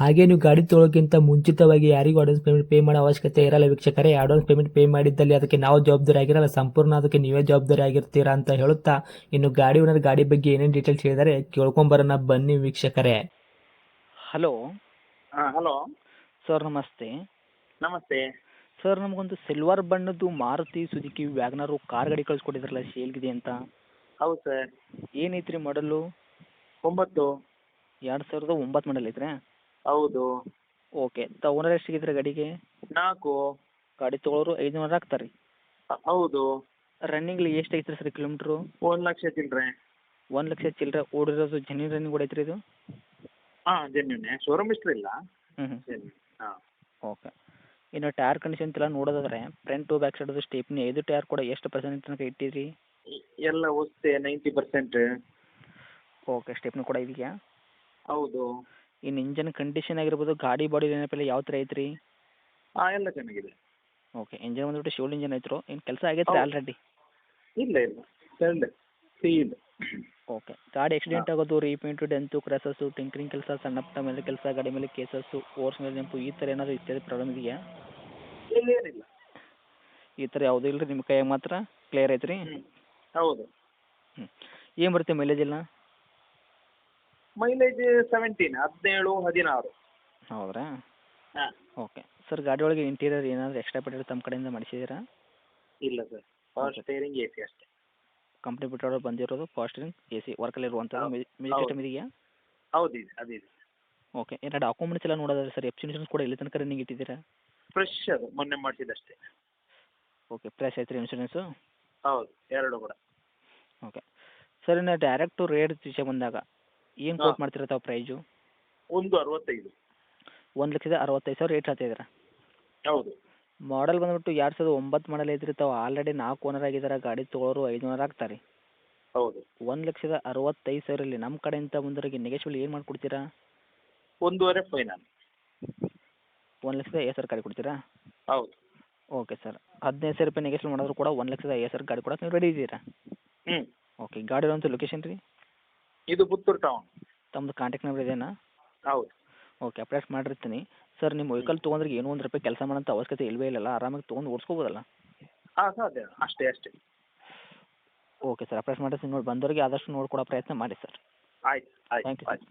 ಹಾಗೆ ನೀವು ಗಾಡಿ ತೊಳೋಕ್ಕಿಂತ ಮುಂಚಿತವಾಗಿ ಯಾರಿಗೂ ಅಡ್ವಾನ್ಸ್ ಪೇಮೆಂಟ್ ಪೇ ಮಾಡೋ ಅವಶ್ಯಕತೆ ಇರಲ್ಲ ವೀಕ್ಷಕರೇ. ಅಡ್ವಾನ್ಸ್ ಪೇಮೆಂಟ್ ಪೇ ಮಾಡಿದ್ದಲ್ಲಿ ಅದಕ್ಕೆ ನಾವು ಜವಾಬ್ದಾರಿ ಆಗಿರಲ್ಲ. ಸಂಪೂರ್ಣ ಅದಕ್ಕೆ ನೀವೇ ಜವಾಬ್ದಾರಿ ಆಗಿರ್ತೀರಾ ಅಂತ ಹೇಳುತ್ತಾ ಇನ್ನು ಗಾಡಿ ಓನರ್ ಗಾಡಿ ಬಗ್ಗೆ ಏನೇನು ಡೀಟೇಲ್ಸ್ ಹೇಳಿದರೆ ಕೇಳ್ಕೊಂಬರೋಣ ಬನ್ನಿ ವೀಕ್ಷಕರೇ. ಹಲೋ ಹಾಂ ಹಲೋ ಸರ್ ನಮಸ್ತೆ. ನಮಸ್ತೆ. ಸರ್ ನಮಗೊಂದು ಸಿಲ್ವರ್ ಬಣ್ಣದ್ದು ಮಾರುತಿ ಸುಜುಕಿ ವ್ಯಾಗ್ನರು ಕಾರ್ ಗಾಡಿ ಕಳಿಸ್ಕೊಟ್ಟಿದ್ರಲ್ಲ ಸೇಲ್ಗಿದೆ ಅಂತ. ಹೌದು ಸರ್ ಏನೈತ್ರಿ ಮಾಡಲು? ಒಂಬತ್ತು. ಎರಡು ಸಾವಿರದ ಒಂಬತ್ತು ಮಾಡಲ್ ಐತ್ರಿ? ಹೌದು. ಓಕೆ ತ ಓನರ್ ಎಷ್ಟಿಗಿದ್ರೆ ಗಾಡಿಗೆ? ನಾಲ್ಕು. ಗಾಡಿ ತೊಗೊಳೋರು ಐದುನೂರು ಹಾಕ್ತಾರೆ ಹ- ಹೌದು. ರನ್ನಿಂಗ್ ಎಷ್ಟು ಐತ್ರಿ ಸರ್ ಕಿಲೋಮೀಟ್ರು ಒಂದು ಲಕ್ಷ ಚಿಲ್ಲರೆ ಒಂದು ಲಕ್ಷ ಚಿಲ್ಲರೆ ಓಡಿರೋದು ಜೆನ್ಯೂನ್ ರನ್ನಿಂಗ್ ಓಡೈತ್ರಿ ಇದು? ಹಾಂ ಜೆನ್ಯೂನೆ ಶೋರೂಮ್ ಇಷ್ಟು ಇಲ್ಲ. ಹ್ಞೂ ಹ್ಞೂ ಜೆನ್ಯೂನ್ ಹಾಂ. ಓಕೆ ಇನ್ನು ಟೈರ್ ಕಂಡೀಷನ್ ಎಲ್ಲ ನೋಡೋದಾದ್ರೆ ಫ್ರಂಟ್ ಟು ಬ್ಯಾಕ್ ಸೈಡದು ಸ್ಟೇಪ್ನಿ ಐದು ಟೈರ್ ಕೂಡ ಎಷ್ಟು ಪರ್ಸೆಂಟ್ ತನಕ ಇಟ್ಟಿರಿ ಎಲ್ಲ ವಸ್ತೆ ನೈಂಟಿ ಪರ್ಸೆಂಟ್ ಓಕೆ ಸ್ಟೇಪ್ನಿ ಕೂಡ ಇದೆಯಾ? ಹೌದು. ಇನ್ನು ಇಂಜನ್ ಕಂಡೀಷನ್ ಆಗಿರ್ಬೋದು ಗಾಡಿ ಬಾಡಿ ನೆನಪಿಲ್ಲ ಯಾವ ಥರ ಐತ್ರಿ? ಹಾಂ ಎಲ್ಲ ಚೆನ್ನಾಗಿದೆ. ಓಕೆ ಇಂಜನ್ ಬಂದ್ಬಿಟ್ಟು ಶಿವಲ್ ಇಂಜನ್ ಐತ್ರು. ಇನ್ ಕೆಲಸ ಆಗೈತ್ರಿ ಹೌದು. ಆಲ್ರೆಡಿ ಇಲ್ಲ ಇಲ್ಲ. ಇದೆ. ಓಕೆ ಗಾಡಿ ಆಕ್ಸಿಡೆಂಟ್ ಆಗೋದು ರೀಪೇಂಟು ಡೆಂತು ಕ್ರಾಸಸ್ ಟಿಂಕ್ರಿಂಗ್ ಕೆಲಸ ಸಣ್ಣ ಪುಟ್ಟ ಮೇಲೆ ಕೆಲಸ ಗಾಡಿ ಮೇಲೆ ಕೇಸಸ್ಸು ಓರ್ಸ್ ಮೇಲೆ ನೆಂಪು ಈ ಥರ ಏನಾದರೂ ಇತ್ಯಾದಿ ಪ್ರಾಬ್ಲಮ್ ಇದೆಯಾ? ಇಲ್ಲ ಏನಿಲ್ಲ. ಈ ಥರ ಯಾವುದೂ ಇಲ್ಲ ರೀ ನಿಮ್ಮ ಕೈಯಾಗ ಮಾತ್ರ? ಕ್ಲಿಯರ್ ಐತ್ರಿ? ಹ್ಞೂ ಹೌದು. ಏನು ಬರುತ್ತೆ ಮೈಲೇಜ್ ಎಲ್ಲ? ಮೈಲೇಜ್ ಸೆವೆಂಟೀನ್ ಹದಿನೇಳು ಹದಿನಾರು. ಹೌದ್ರಾ? ಹಾಂ. ಓಕೆ ಸರ್ ಗಾಡಿ ಒಳಗೆ ಇಂಟೀರಿಯರ್ ಏನಾದರೂ ಎಕ್ಸ್ಟ್ರಾ ಪೆಟ್ರೋಲ್ ತಮ್ಮ ಕಡೆಯಿಂದ ಮಾಡಿಸಿದ್ದೀರಾ? ಇಲ್ಲ sir power steering A C ಅಷ್ಟೇ. ಕಂಪ್ನಿ ಬಿಟ್ಟೋಡು ಬಂದಿರೋದು ಪಾಸ್ಟರಿಂಗ್ ಎ ಸಿ ವರ್ಕಲ್ಲಿ ಇರುವಂಥದ್ದು ಹೌದು. ಮ್ಯೂಸಿಕ್ ಹೌದು. ಸಿಸ್ಟಮ್ ಇದೆಯಾ ಹೌದು ಇದೆ ಅದಿದೆ ಓಕೆ ಏನೋ ಡಾಕ್ಯುಮೆಂಟ್ಸ್ ಎಲ್ಲ ನೋಡೋದಾದ್ರೆ ಸರ್ ಎಫ್ ಇನ್ಶೂರೆನ್ಸ್ ಕೂಡ ಇಲ್ಲಿ ತನಕ ರನ್ನಿಂಗ್ ಇಟ್ಟಿದ್ದೀರಾ? ಫ್ರೆಶ್ ಅದು ಮೊನ್ನೆ ಮಾಡಿಸಿದಷ್ಟೇ ಓಕೆ ಫ್ರೆಶ್ ಐತ್ರಿ ಇನ್ಶೂರೆನ್ಸು ಹೌದು ಎರಡು ಕೂಡ. ಓಕೆ ಸರ್ ಇನ್ನು ಡೈರೆಕ್ಟು ರೇಟ್ ವಿಷಯ ಬಂದಾಗ ಏನು. ಕೋಟ್ ಮಾಡ್ತೀರಾ ತಾವು ಪ್ರೈಜು ಒಂದು ಅರವತ್ತೈದು. ಒಂದು ಲಕ್ಷದ ಅರವತ್ತೈದು ಸಾವಿರ ರೇಟ್ ಹೇಳ್ತಿದ್ದೀರಾ ಹೌದು. ಮಾಡಲ್ ಬಂದ್ಬಿಟ್ಟು ಎರಡು ಸಾವಿರದ ಒಂಬತ್ತು ಮಾಡಲ್ ಐತ್ರಿ ತಾವು ಆಲ್ರೆಡಿ ನಾಲ್ಕು ಓನರ್ ಆಗಿದ್ದಾರೆ ಗಾಡಿ ತೊಗೊಳೋರು ಐದುನೂರು ಆಗ್ತಾರೆ. ಹೌದು. ಒಂದು ಲಕ್ಷದ ಅರವತ್ತೈದು ಸಾವಿರಲ್ಲಿ ನಮ್ಮ ಕಡೆಯಿಂದ ಮುಂದರಿಗೆ ನೆಗೆಶ್ವಲ್ ಏನು ಮಾಡಿಕೊಡ್ತೀರಾ? ಒಂದೂವರೆ ಫೈನಲ್ ಒಂದು ಲಕ್ಷದ ಐದು ಸಾವಿರ ಗಾಡಿ ಕೊಡ್ತೀರಾ? ಹೌದು. ಓಕೆ ಸರ್ ಹದಿನೈದು ಸಾವಿರ ರೂಪಾಯಿ ನೆಗೆಶ್ವಲ್ ಮಾಡಿದ್ರು ಕೂಡ ಒಂದು ಲಕ್ಷದ ಐದು ಸಾವಿರ ಗಾಡಿ ಕೊಡಕ್ಕೆ ನೀವು ರೆಡಿ ಇದ್ದೀರಾ? ಹ್ಞೂ ಓಕೆ ಗಾಡಿ ಇರೋಂಥ ಲೊಕೇಶನ್ ರೀ? ಇದು ಪುತ್ತೂರು ಟೌನ್ ತಮ್ಮದು ಕಾಂಟ್ಯಾಕ್ಟ್ ನಂಬರ್ ಇದೇನಾ? ಹೌದು. ಓಕೆ ಅಪ್ಡೇಟ್ ಮಾಡಿರ್ತೀನಿ. ಸರ್ ನಿಮ್ಮ ವೆಹಿಕಲ್ ತೊಗೊಂಡ್ರೆ ಏನೋ ಒಂದು ರೂಪಾಯಿ ಕೆಲಸ ಮಾಡೋಂಥ ಅವಶ್ಯಕತೆ ಇಲ್ಲವೇ ಇಲ್ಲಲ್ಲ ಆರಾಮಾಗಿ ತೊಗೊಂಡು ಓಡಿಸ್ಕೋಬೋದಲ್ಲ? ಹಾಂ ಸಾಧ್ಯ. ಅಷ್ಟೇ ಅಷ್ಟೇ. ಓಕೆ ಸರ್ ಅಪ್ಡೇಟ್ ಮಾಡಿರ್ತೀನಿ. ನೋಡಿ ಬಂದವರಿಗೆ ಆದಷ್ಟು ನೋಡ್ಕೊಡೋ ಪ್ರಯತ್ನ ಮಾಡಿ ಸರ್ ಆಯ್ತು ಆಯ್ತು ಥ್ಯಾಂಕ್ ಯು sir. ಆಯ್ತು.